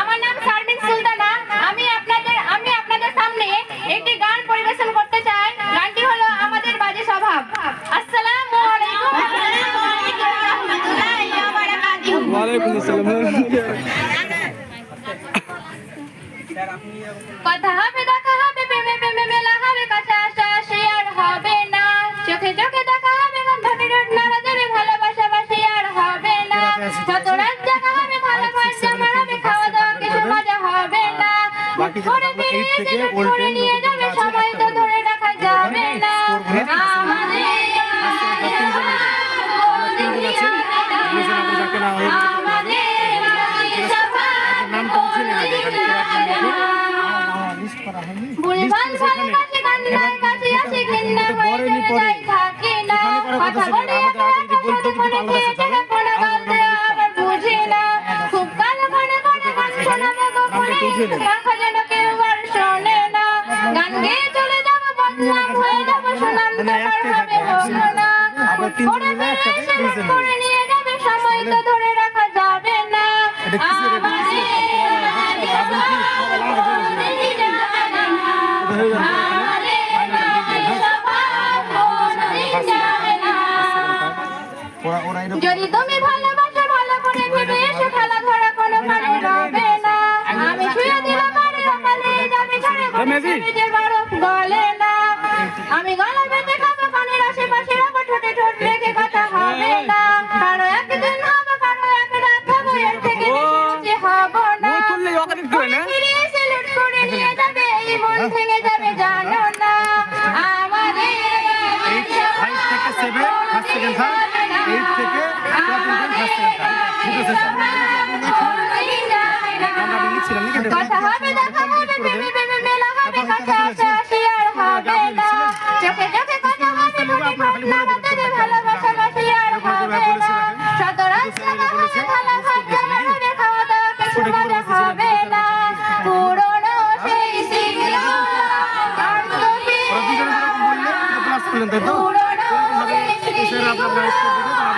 আমার নাম শারমিন সুলতানা। আমি আপনাদের আমি আপনাদের সামনে একটি গান পরিবেশন করতে চাই। গানটি হলো আমাদের বাজে স্বভাব। আসসালামু আলাইকুম। কথা হবে দেখা হবে প্রেমে প্রেমে মেলা হবে আসা আর হবে না। চোখে চোখে দেখা হবে যাবে ভালোবাসা বাসি আর হবে না। যত বাকি যেটা ফিরে eight থেকে নিয়ে যাবে আছে, তো ধরে রাখা যাবে না। আমাদের পরে। এখানে করার কথা ছিল, আমাদের আগে যদি বলতো কিন্তু আলাদা তাহলে আবার খুব কালো ঘরে ঘরে গান শোনাবো গোপনে নামটা উঠিয়ে নেবে। রাখা যেন কেউ আর শোনে না গান গেয়ে চলে যাব বদনাম হয়ে যাব সুনাম মানে তোমার হবে থাকবে, হলো না আবার তিনজন করে মিলে ফিরে একসাথে এসে reason করে নিয়ে যাবে সময় তো ধরে রাখা যাবে না। এটা কিসের এটা কিসের? গলে না। আমি গলা বেঁধে খাব কানের আশেপাশে রাখব ঠোঁটে ঠোঁট রেখে কথা হবে না। কারও একদিন হব কারও এক রাত হব এর থেকে বেশি হব না। ওই তুললে ওখানে একটু না ফিরে এসে লুট করে নিয়ে যাবে এই মন ভেঙে যাবে জানো না। আমাদের ফাইভ থেকে seven first second third eight থেকে ফার্স্ট সেকেন্ড থার্ড ঠিক আছে আমরা লিখছিলাম লিখে কথা হবে দেখা ওরা দুজনে যেরকম বললে ক্লাস করলেন তাই তো পুরনো সেই স্যার আপনার লাইভ করে দিবে আর ক্লাস